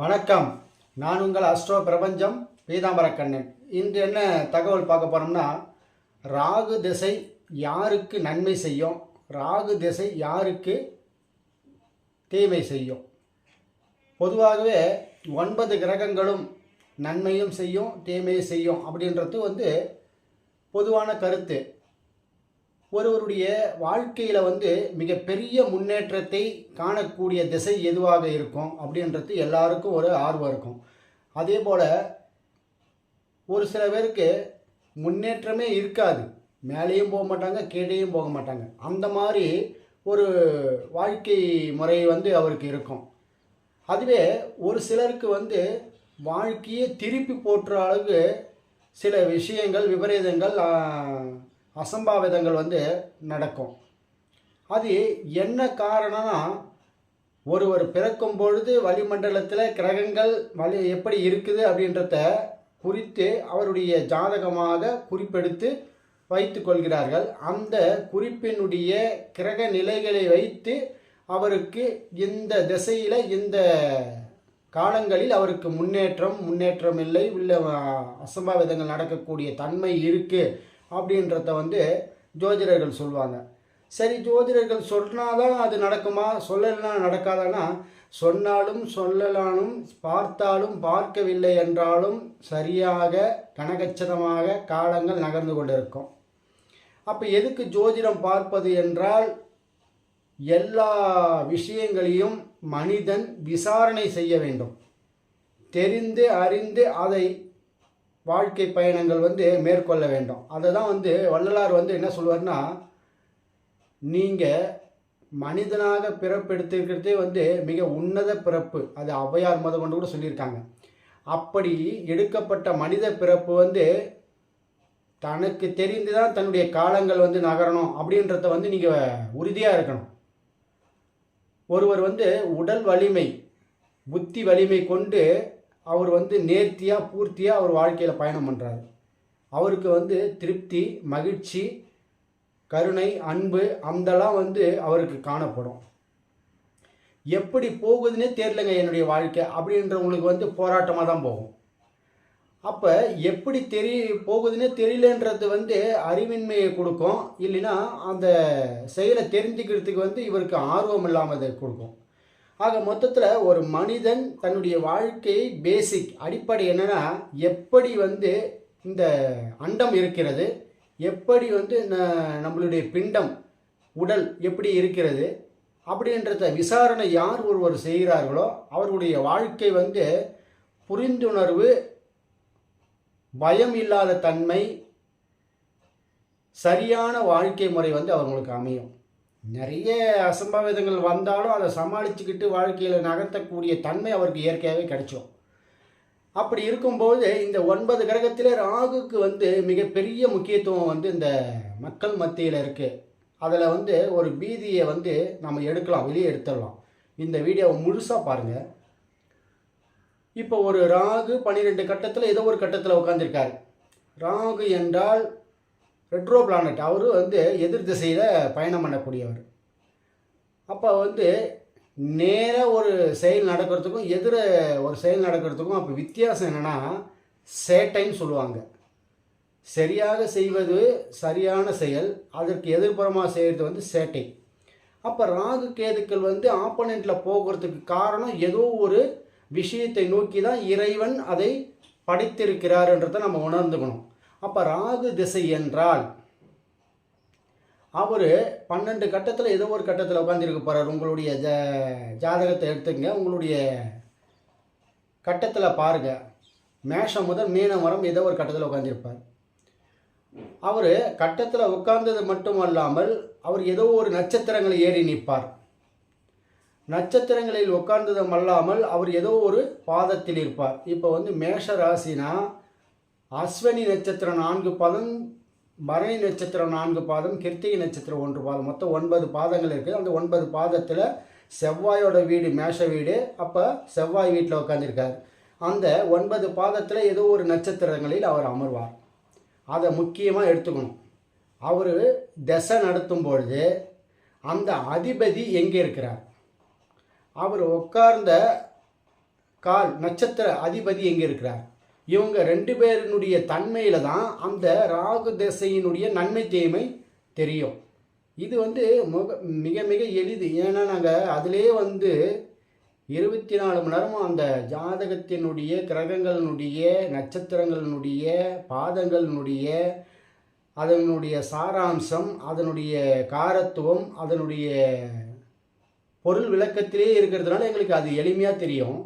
வணக்கம். நான் உங்கள் அஸ்ட்ரோ பிரபஞ்சம் பீதாம்பரக்கண்ணன் இன்று என்ன தகவல் பார்க்க போகிறோம்னா ராகு திசை யாருக்கு நன்மை செய்யும்? ராகு திசை யாருக்கு தீமை செய்யும்? பொதுவாகவே ஒன்பது கிரகங்களும் நன்மையும் செய்யும் தீமையும் செய்யும் அப்படின்றது வந்து பொதுவான கருத்து. ஒருவருடைய வாழ்க்கையில் வந்து மிகப்பெரிய முன்னேற்றத்தை காணக்கூடிய திசை எதுவாக இருக்கும் அப்படின்றது எல்லாருக்கும் ஒரு ஆர்வம் இருக்கும். அதே போல் ஒரு சில பேருக்கு முன்னேற்றமே இருக்காது. மேலேயும் போக மாட்டாங்க கீழேயும் போக மாட்டாங்க. அந்த மாதிரி ஒரு வாழ்க்கை முறை வந்து அவருக்கு இருக்கும். அதுவே ஒரு சிலருக்கு வந்து வாழ்க்கையே திருப்பி போட்டுற அளவுக்கு சில விஷயங்கள் விபரீதங்கள் அசம்பாவிதங்கள் வந்து நடக்கும். அது என்ன காரணம்னா ஒருவர் பிறக்கும் பொழுது வளிமண்டலத்தில் கிரகங்கள் வலி எப்படி இருக்குது அப்படின்றத குறித்து அவருடைய ஜாதகமாக குறிப்பெடுத்து வைத்து கொள்கிறார்கள். அந்த குறிப்பினுடைய கிரக நிலைகளை வைத்து அவருக்கு இந்த திசையில் இந்த காலங்களில் அவருக்கு முன்னேற்றம் முன்னேற்றம் இல்லை உள்ள அசம்பாவிதங்கள் நடக்கக்கூடிய தன்மை இருக்குது அப்படின்றத வந்து ஜோதிடர்கள் சொல்லுவாங்க சரி ஜோதிடர்கள் சொன்னாதான் அது நடக்குமா? சொல்லலைன்னா நடக்காதானா? சொன்னாலும் சொல்லலானும் பார்த்தாலும் பார்க்கவில்லை என்றாலும் சரியாக கனகச்சிதமாக காலங்கள் நகர்ந்து கொண்டிருக்கும். அப்போ எதுக்கு ஜோதிடம் பார்ப்பது என்றால் எல்லா விஷயங்களையும் மனிதன் விசாரணை செய்ய வேண்டும். தெரிந்து அறிந்து அதை வாழ்க்கை பயணங்கள் வந்து மேற்கொள்ள வேண்டும். அதை தான் வந்து வள்ளலார் வந்து என்ன சொல்லுவார்னா நீங்கள் மனிதனாக பிறப்பெடுத்திருக்கிறதே வந்து மிக உன்னத பிறப்பு. அது ஔவையார் மதம் கொண்டு கூட சொல்லியிருக்காங்க. அப்படி எடுக்கப்பட்ட மனித பிறப்பு வந்து தனக்கு தெரிந்து தான் தன்னுடைய காலங்கள் வந்து நகரணும் அப்படின்றத வந்து நீங்கள் உறுதியாக இருக்கணும். ஒருவர் வந்து உடல் வலிமை புத்தி வலிமை கொண்டு அவர் வந்து நேர்த்தியாக பூர்த்தியாக அவர் வாழ்க்கையில் பயணம் பண்ணுறாரு அவருக்கு வந்து திருப்தி மகிழ்ச்சி கருணை அன்பு அந்தலாம் வந்து அவருக்கு காணப்படும். எப்படி போகுதுன்னே தெரியலங்க என்னுடைய வாழ்க்கை அப்படின்றவங்களுக்கு வந்து போராட்டமாக தான் போகும். அப்போ எப்படி தெரிய போகுதுன்னே தெரியலன்றது வந்து அறிவின்மையை கொடுக்கும். இல்லைன்னா அந்த செயலை தெரிஞ்சுக்கிறதுக்கு வந்து இவருக்கு ஆர்வம் இல்லாமல் கொடுக்கும். ஆக மொத்தத்தில் ஒரு மனிதன் தன்னுடைய வாழ்க்கை பேசிக் அடிப்படை என்னென்னா எப்படி வந்து இந்த அண்டம் இருக்கிறது எப்படி வந்து ந- நம்மளுடைய பிண்டம் உடல் எப்படி இருக்கிறது அப்படின்றத விசாரணை யார் ஒருவர் செய்கிறார்களோ அவருடைய வாழ்க்கை வந்து புரிந்துணர்வு பயம் இல்லாத தன்மை சரியான வாழ்க்கை முறை வந்து அவங்களுக்கு அமையும். நிறைய அசம்பாவிதங்கள் வந்தாலும் அதை சமாளிச்சுக்கிட்டு வாழ்க்கையில் நகர்த்தக்கூடிய தன்மை அவருக்கு இயற்கையாகவே கிடைச்சோம். அப்படி இருக்கும்போது இந்த ஒன்பது கிரகத்தில் ராகுக்கு வந்து மிகப்பெரிய முக்கியத்துவம் வந்து இந்த மக்கள் மத்தியில் இருக்குது அதில் வந்து ஒரு பீதியை வந்து நம்ம எடுக்கலாம் வெளியே எடுத்துடலாம். இந்த வீடியோவை முழுசாக பாருங்கள் இப்போ ஒரு ராகு பன்னிரெண்டு கட்டத்தில் ஏதோ ஒரு கட்டத்தில் உட்காந்துருக்காரு ராகு என்றால் ரெட்ரோ பிளானட் அவர் வந்து எதிர் திசையில் பயணம் பண்ணக்கூடியவர். அப்போ வந்து நேராக ஒரு செயல் நடக்கிறதுக்கும் எதிர ஒரு செயல் நடக்கிறதுக்கும் அப்போ வித்தியாசம் என்னென்னா சேட்டைன்னு சொல்லுவாங்க. சரியாக செய்வது சரியான செயல் அதற்கு எதிர்ப்புறமாக செய்கிறது வந்து சேட்டை. அப்போ ராகு கேதுக்கள் வந்து ஆப்போனண்ட்டில் போகிறதுக்கு காரணம் ஏதோ ஒரு விஷயத்தை நோக்கி தான் இறைவன் அதை படைத்திருக்கிறார்ன்றதை நம்ம உணர்ந்துக்கணும். அப்போ ராகு திசை என்றால் அவர் பன்னெண்டு கட்டத்தில் ஏதோ ஒரு கட்டத்தில் உட்காந்துருக்க போகிறார் உங்களுடைய ஜ ஜாதகத்தை எடுத்துங்க உங்களுடைய கட்டத்தில் பாருங்கள் மேஷம் முதல் மீனம் வரம் ஏதோ ஒரு கட்டத்தில் உட்காந்துருப்பார் அவர் கட்டத்தில் உட்கார்ந்தது மட்டுமல்லாமல் அவர் ஏதோ ஒரு நட்சத்திரங்களை ஏறி நிற்பார். நட்சத்திரங்களில் உட்கார்ந்ததும் அல்லாமல் அவர் ஏதோ ஒரு பாதத்தில் இருப்பார். இப்போ வந்து மேஷ ராசினா அஸ்வினி நட்சத்திரம் நான்கு பாதம் மறை நட்சத்திரம் நான்கு பாதம் கிருத்திகை நட்சத்திரம் ஒன்று பாதம். மொத்தம் ஒன்பது பாதங்கள் இருக்குது அந்த ஒன்பது பாதத்தில் செவ்வாயோட வீடு மேஷ வீடு. அப்போ செவ்வாய் வீட்டில் உட்காந்துருக்கார் அந்த ஒன்பது பாதத்தில் ஏதோ ஒரு நட்சத்திரங்களில் அவர் அமர்வார். அதை முக்கியமாக எடுத்துக்கணும். அவர் திசை நடத்தும் பொழுது அந்த அதிபதி எங்கே இருக்கிறார்? அவர் உட்கார்ந்த கால் நட்சத்திர அதிபதி எங்கே இருக்கிறார்? இவங்க ரெண்டு பேரினுடைய தன்மையில் தான் அந்த ராகு திசையினுடைய நன்மை தீமை தெரியும். இது வந்து முக மிக மிக எளிது. ஏன்னா நாங்கள் அதிலே வந்து இருபத்தி நாலு மணி நேரமும் அந்த ஜாதகத்தினுடைய கிரகங்களினுடைய நட்சத்திரங்களினுடைய பாதங்களினுடைய அதனுடைய சாராம்சம் அதனுடைய காரத்துவம் அதனுடைய பொருள் விளக்கத்திலே இருக்கிறதுனால எங்களுக்கு அது எளிமையாக தெரியும்.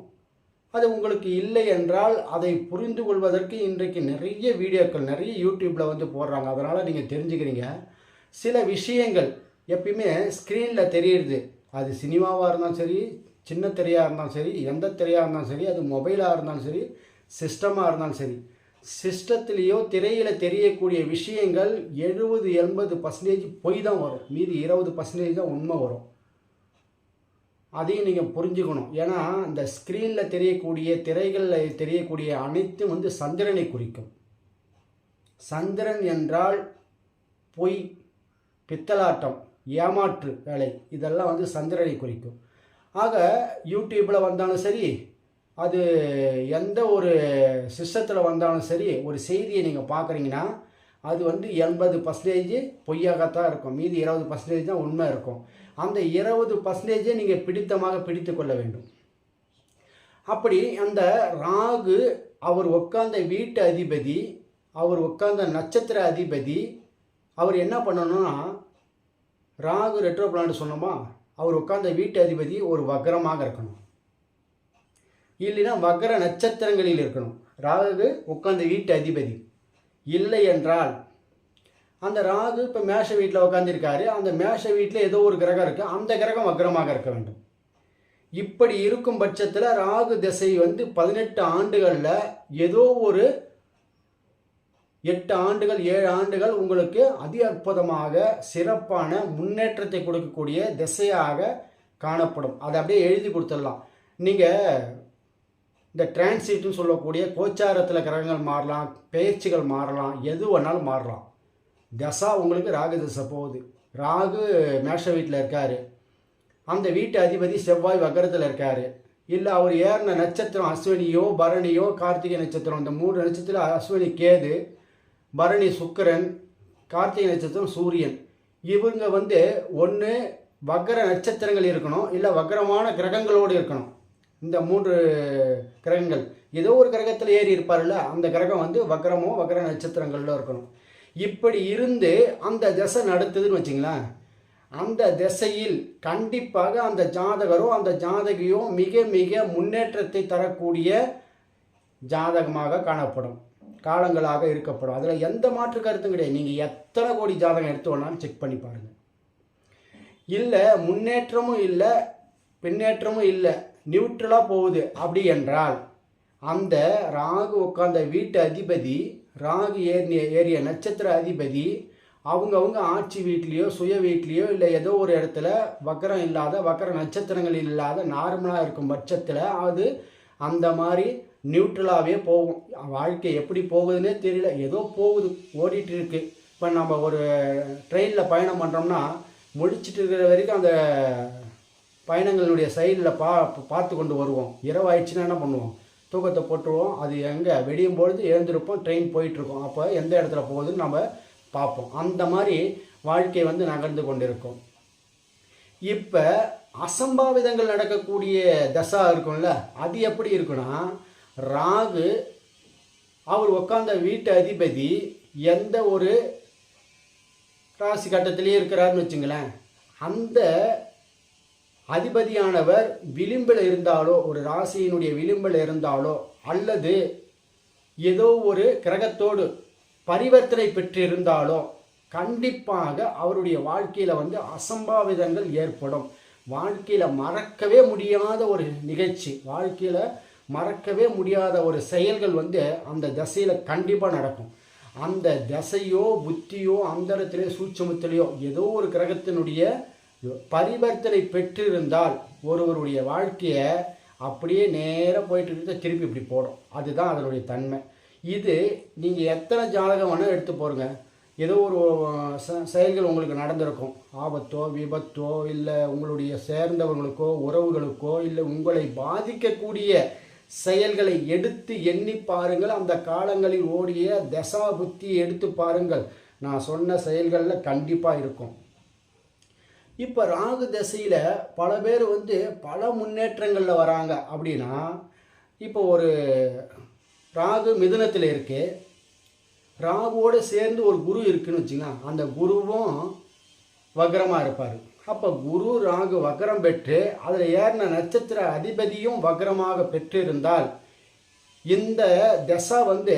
அது உங்களுக்கு இல்லை என்றால் அதை புரிந்து கொள்வதற்கு இன்றைக்கு நிறைய வீடியோக்கள் நிறைய யூடியூப்பில் வந்து போடுறாங்க. அதனால் நீங்கள் தெரிஞ்சுக்கிறீங்க. சில விஷயங்கள் எப்பயுமே ஸ்க்ரீனில் தெரியுது. அது சினிமாவாக இருந்தாலும் சரி சின்ன திரையாக இருந்தாலும் சரி எந்த திரையாக இருந்தாலும் சரி அது மொபைலாக இருந்தாலும் சரி சிஸ்டமாக இருந்தாலும் சரி சிஸ்டத்துலேயோ திரையில் தெரியக்கூடிய விஷயங்கள் எழுபது எண்பது பர்சன்டேஜ் பொய் தான் வரும். மீதி இருபது பர்சன்டேஜ் தான் உண்மை வரும். அதையும் நீங்கள் புரிஞ்சுக்கணும். ஏன்னா இந்த ஸ்க்ரீனில் தெரியக்கூடிய திரைகளில் தெரியக்கூடிய அனைத்தும் வந்து சந்திரனை குறிக்கும். சந்திரன் என்றால் பொய் பித்தலாட்டம் ஏமாற்று வேலை. இதெல்லாம் வந்து சந்திரனை குறிக்கும். ஆக யூடியூப்பில் வந்தாலும் சரி அது எந்த ஒரு சிஸ்டத்தில் வந்தாலும் சரி ஒரு செய்தியை நீங்கள் பார்க்குறீங்கன்னா அது வந்து எண்பது பர்சன்டேஜ் பொய்யாகத்தான் இருக்கும். மீதி இருபது பர்சன்டேஜ் தான் உண்மை இருக்கும். அந்த இருபது பர்சன்டேஜை நீங்கள் பிடித்தமாக பிடித்து கொள்ள வேண்டும். அப்படி அந்த ராகு அவர் உட்கார்ந்த வீட்டு அதிபதி அவர் உட்கார்ந்த நட்சத்திர அதிபதி அவர் என்ன பண்ணணும்னா ராகு ரெட்ரோ பிளான்னு சொன்னோமா அவர் உட்கார்ந்த வீட்டு அதிபதி ஒரு வக்ரமாக இருக்கணும். இல்லைன்னா வக்ர நட்சத்திரங்களில் இருக்கணும். ராகு உட்கார்ந்த வீட்டு அதிபதி. இல்லை என்றால் அந்த ராகு இப்போ மேஷ வீட்டில் உட்காந்துருக்காரு அந்த மேஷ வீட்டில் ஏதோ ஒரு கிரகம் இருக்குது அந்த கிரகம் வக்ரமாக இருக்க வேண்டும். இப்படி இருக்கும் பட்சத்தில் ராகு திசை வந்து பதினெட்டு ஆண்டுகளில் ஏதோ ஒரு எட்டு ஆண்டுகள் ஏழு ஆண்டுகள் உங்களுக்கு அதி அற்புதமாக சிறப்பான முன்னேற்றத்தை கொடுக்கக்கூடிய திசையாக காணப்படும். அதை அப்படியே எழுதி கொடுத்துடலாம். நீங்கள் இந்த டிரான்சிட்னு சொல்லக்கூடிய கோச்சாரத்தில் கிரகங்கள் மாறலாம் பெயர்ச்சிகள் மாறலாம் எது வேணாலும் மாறலாம். தசா உங்களுக்கு ராகு தசை போகுது. ராகு மேஷ வீட்டில் இருக்கார். அந்த வீட்டு அதிபதி செவ்வாய் வக்கரத்தில் இருக்கார். இல்லை அவர் ஏறின நட்சத்திரம் அஸ்வினியோ பரணியோ கார்த்திகை நட்சத்திரம். இந்த மூணு நட்சத்திரம் அஸ்வினி கேது பரணி சுக்கிரன் கார்த்திகை நட்சத்திரம் சூரியன். இவங்க வந்து ஒன்று வக்கர நட்சத்திரங்கள் இருக்கணும் இல்லை வக்கரமான கிரகங்களோடு இருக்கணும். இந்த மூன்று கிரகங்கள். ஏதோ ஒரு கிரகத்தில் ஏறி இருப்பார்ல அந்த கிரகம் வந்து வக்கரமோ வக்கர நட்சத்திரங்களில் இருக்கணும். இப்படி இருந்து அந்த திசை நடத்துதுன்னு வச்சிங்களேன் அந்த திசையில் கண்டிப்பாக அந்த ஜாதகரோ அந்த ஜாதகியோ மிக மிக முன்னேற்றத்தை தரக்கூடிய ஜாதகமாக காணப்படும். காலங்களாக இருக்கப்படும். அதில் எந்த மாற்று கருத்தும் கிடையாது. நீங்கள் எத்தனை கோடி ஜாதகம் எடுத்து வேணாலும் செக் பண்ணி பாருங்கள் இல்லை முன்னேற்றமும் இல்லை பின்னேற்றமும் இல்லை. நியூட்ரலாக போகுது. அப்படி என்றால் அந்த ராகு உட்கார்ந்த வீட்டு அதிபதி ராகு ஏறிய ஏறிய நட்சத்திர அதிபதி அவங்கவுங்க ஆட்சி வீட்லேயோ சுய வீட்லேயோ இல்லை ஏதோ ஒரு இடத்துல வக்கரம் இல்லாத வக்கர நட்சத்திரங்கள் இல்லாத நார்மலாக இருக்கும் பட்சத்தில் அது அந்த மாதிரி நியூட்ரலாகவே போகும். வாழ்க்கை எப்படி போகுதுன்னே தெரியல. ஏதோ போகுது ஓடிட்டு இருக்கு. இப்போ நம்ம ஒரு ட்ரெயினில் பயணம் பண்ணுறோம்னா முடிச்சுட்டு இருக்கிற வரைக்கும் அந்த பயணங்களுடைய சைடில் பா பார்த்து கொண்டு வருவோம். இரவாயிடுச்சுன்னா என்ன பண்ணுவோம்? தூக்கத்தை போட்டுருவோம். அது எங்கே? வெடியும் பொழுது எழுந்திருப்போம். ட்ரெயின் போயிட்டுருக்கோம். அப்போ எந்த இடத்துல போகுதுன்னு நம்ம பார்ப்போம். அந்த மாதிரி வாழ்க்கை வந்து நகர்ந்து கொண்டிருக்கும். இப்போ அசம்பாவிதங்கள் நடக்கக்கூடிய தசா இருக்கும்ல அது எப்படி இருக்குன்னா ராகு அவர் உட்காந்த வீட்டு அதிபதி எந்த ஒரு ராசி கட்டத்திலேயே இருக்கிறாருன்னு வச்சுங்களேன். அந்த அதிபதியானவர் விளிம்பில் இருந்தாலோ ஒரு ராசியினுடைய விளிம்பில் இருந்தாலோ அல்லது ஏதோ ஒரு கிரகத்தோடு பரிவர்த்தனை பெற்றிருந்தாலோ கண்டிப்பாக அவருடைய வாழ்க்கையில் வந்து அசம்பாவிதங்கள் ஏற்படும். வாழ்க்கையில் மறக்கவே முடியாத ஒரு நிகழ்ச்சி வாழ்க்கையில் மறக்கவே முடியாத ஒரு செயல்கள் வந்து அந்த தசையில் கண்டிப்பாக நடக்கும். அந்த தசையோ புத்தியோ அந்தரத்திலே சூட்சமத்திலேயோ ஏதோ ஒரு கிரகத்தினுடைய பரிவர்த்தனை பெற்றிருந்தால் ஒருவருடைய வாழ்க்கையை அப்படியே நேராக போயிட்டு இருந்தால் திருப்பி இப்படி போடும். அதுதான் அதனுடைய தன்மை. இது நீங்கள் எத்தனை ஜாதகம் வேணால் எடுத்து போடுங்க. ஏதோ ஒரு ச- செயல்கள் உங்களுக்கு நடந்திருக்கும். ஆபத்தோ விபத்தோ இல்லை உங்களுடைய சேர்ந்தவர்களுக்கோ உறவுகளுக்கோ இல்லை உங்களை பாதிக்கக்கூடிய செயல்களை எடுத்து எண்ணி பாருங்கள். அந்த காலங்களில் ஓடிய தசா புத்தி எடுத்து பாருங்கள். நான் சொன்ன செயல்களில் கண்டிப்பாக இருக்கும். இப்போ ராகு திசையில் பல பேர் வந்து பல முன்னேற்றங்களில் வராங்க. அப்படின்னா இப்போ ஒரு ராகு மிதுனத்தில் இருக்கு. ராகுவோடு சேர்ந்து ஒரு குரு இருக்குன்னு வச்சுங்க அந்த குருவும் வக்ரமாக இருப்பார். அப்போ குரு ராகு வக்ரம் பெற்று அதில் ஏறின நட்சத்திர அதிபதியும் வக்ரமாக பெற்றிருந்தால் இந்த தசை வந்து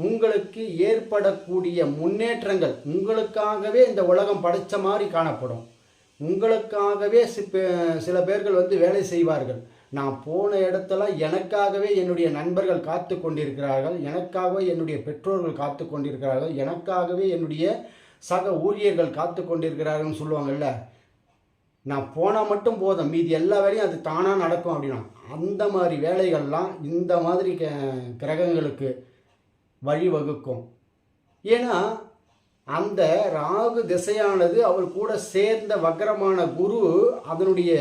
உங்களுக்கு ஏற்படக்கூடிய முன்னேற்றங்கள் உங்களுக்காகவே இந்த உலகம் படைத்த மாதிரி காணப்படும். உங்களுக்காகவே சில பேர்கள் வந்து வேலை செய்வார்கள். நான் போன இடத்துல எனக்காகவே என்னுடைய நண்பர்கள் காத்து கொண்டிருக்கிறார்கள். எனக்காகவே என்னுடைய பெற்றோர்கள் காத்து கொண்டிருக்கிறார்கள். எனக்காகவே என்னுடைய சக ஊழியர்கள் காத்து கொண்டிருக்கிறார்கள்னு சொல்லுவாங்கல்ல. நான் போனால் மட்டும் போதும். மீதி எல்லா வேலையும் அது தானாக நடக்கும் அப்படின்னா அந்த மாதிரி வேலைகள்லாம் இந்த மாதிரி க- கிரகங்களுக்கு வழிவகுக்கும். ஏன்னா அந்த ராகு திசையானது அவர் கூட சேர்ந்த வக்ரமான குரு அதனுடைய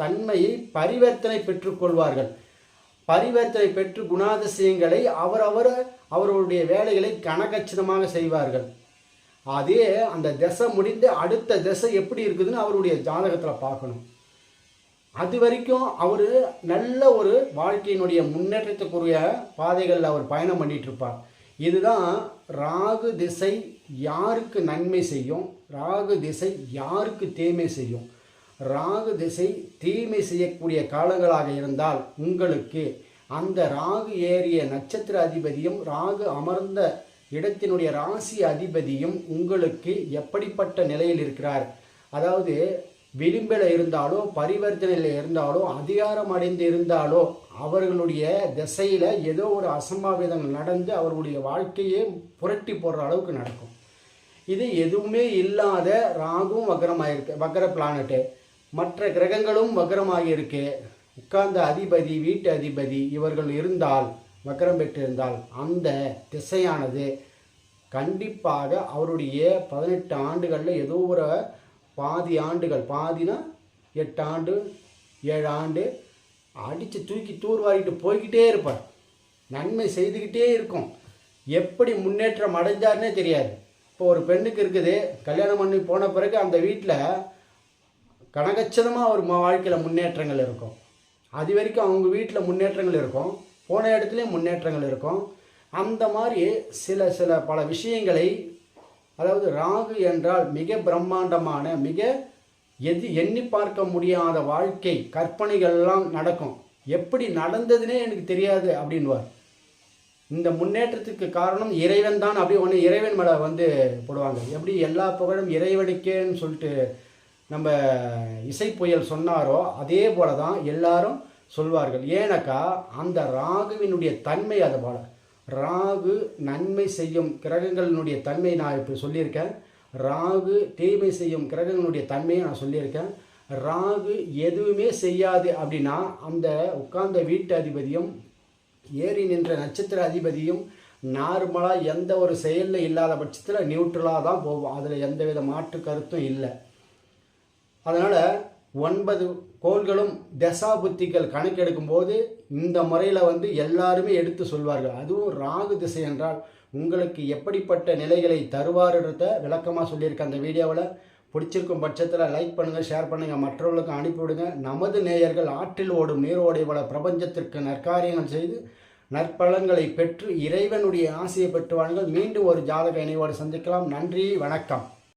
தன்மையை பரிவர்த்தனை பெற்றுக்கொள்வார்கள் பரிவர்த்தனை பெற்று குணாதிசயங்களை அவரவர் அவர்களுடைய வேலைகளை கனகச்சிதமாக செய்வார்கள். அதே அந்த திசை முடிந்து அடுத்த திசை எப்படி இருக்குதுன்னு அவருடைய ஜாதகத்தில் பார்க்கணும். அது வரைக்கும் அவர் நல்ல ஒரு வாழ்க்கையினுடைய முன்னேற்றத்துக்குரிய பாதைகளில் அவர் பயணம் பண்ணிகிட்ருப்பார் இருப்பார் இதுதான் ராகு திசை யாருக்கு நன்மை செய்யும்? ராகு திசை யாருக்கு தீமை செய்யும்? ராகு திசை தீமை செய்யக்கூடிய காலங்களாக இருந்தால் உங்களுக்கு அந்த ராகு ஏறிய நட்சத்திர அதிபதியும் ராகு அமர்ந்த இடத்தினுடைய ராசி அதிபதியும் உங்களுக்கு எப்படிப்பட்ட நிலையில் இருக்கிறார்? அதாவது விளிம்பில் இருந்தாலோ பரிவர்த்தனையில் இருந்தாலோ அதிகாரம் அடைந்து இருந்தாலோ அவர்களுடைய திசையில் ஏதோ ஒரு அசம்பாவிதம் நடந்து அவர்களுடைய வாழ்க்கையே புரட்டி போடுற அளவுக்கு நடக்கும். இது எதுவுமே இல்லாத ராகும் வக்கரமாயிருக்கு வக்கர பிளானட்டு மற்ற கிரகங்களும் வக்கரமாகியிருக்கு உட்கார்ந்த அதிபதி வீட்டு அதிபதி இவர்கள் இருந்தால் வக்கரம் பெற்றிருந்தால் அந்த திசையானது கண்டிப்பாக அவருடைய பதினெட்டு ஆண்டுகளில் ஏதோ ஒரு பாதி ஆண்டுகள் பாதினா எட்டு ஆண்டு ஏழு ஆண்டு. அடித்து தூக்கி தூர்வாரிட்டு போய்கிட்டே இருப்பார். நன்மை செய்துக்கிட்டே இருக்கும். எப்படி முன்னேற்றம் அடைஞ்சார்னே தெரியாது. இப்போ ஒரு பெண்ணுக்கு இருக்குது கல்யாணம் பண்ணி போன பிறகு அந்த வீட்டில் கனகச்சதமாக ஒரு வாழ்க்கையில் முன்னேற்றங்கள் இருக்கும். அது வரைக்கும் அவங்க வீட்டில் முன்னேற்றங்கள் இருக்கும். போன இடத்துலையும் முன்னேற்றங்கள் இருக்கும். அந்த மாதிரி சில சில பல விஷயங்களை அதாவது ராகு என்றால் மிக பிரம்மாண்டமான மிக எது எண்ணி பார்க்க முடியாத வாழ்க்கை கற்பனைகள்லாம் நடக்கும். எப்படி நடந்ததுன்னே எனக்கு தெரியாது அப்படின்வார். இந்த முன்னேற்றத்துக்கு காரணம் இறைவன் தான். அப்படி ஒன்று இறைவன் மேலே வந்து போடுவாங்க. எப்படி எல்லா புகழும் இறைவனுக்கேன்னு சொல்லிட்டு நம்ம இசை புயல் சொன்னாரோ அதே போல தான் எல்லாரும் சொல்வார்கள். ஏன்னாக்கா அந்த ராகுவினுடைய தன்மை அது போல. ராகு நன்மை செய்யும் கிரகங்களினுடைய தன்மையை நான் இப்போ சொல்லியிருக்கேன். ராகு தீமை செய்யும் கிரகங்களுடைய தன்மையை நான் சொல்லியிருக்கேன். ராகு எதுவுமே செய்யாது அப்படின்னா அந்த உட்கார்ந்த வீட்டு அதிபதியும் ஏறி நின்ற நட்சத்திர அதிபதியும் நார்மலாக எந்த ஒரு செயலில் இல்லாத பட்சத்தில் நியூட்ரலாக தான் போகும். அதில் எந்தவித மாற்று கருத்தும் இல்லை. அதனால் ஒன்பது கோள்களும் தசா புத்திகள் கணக்கெடுக்கும் போது இந்த முறையில் வந்து எல்லாருமே எடுத்து சொல்வார்கள். அதுவும் ராகு திசை என்றால் உங்களுக்கு எப்படிப்பட்ட நிலைகளை தருவாருன்றத விளக்கமாக சொல்லியிருக்கேன் அந்த வீடியோவில். பிடிச்சிருக்கும் பட்சத்தில் லைக் பண்ணுங்கள் ஷேர் பண்ணுங்கள் மற்றவர்களுக்கு அனுப்பிவிடுங்க நமது நேயர்கள் ஆற்றில் ஓடும் நீரோடை வள பிரபஞ்சத்திற்கு நற்காரியங்கள் செய்து நற்பலன்களை பெற்று இறைவனுடைய ஆசையை பெற்றுவார்கள். மீண்டும் ஒரு ஜாதக இணைவோடு சந்திக்கலாம். நன்றி வணக்கம்.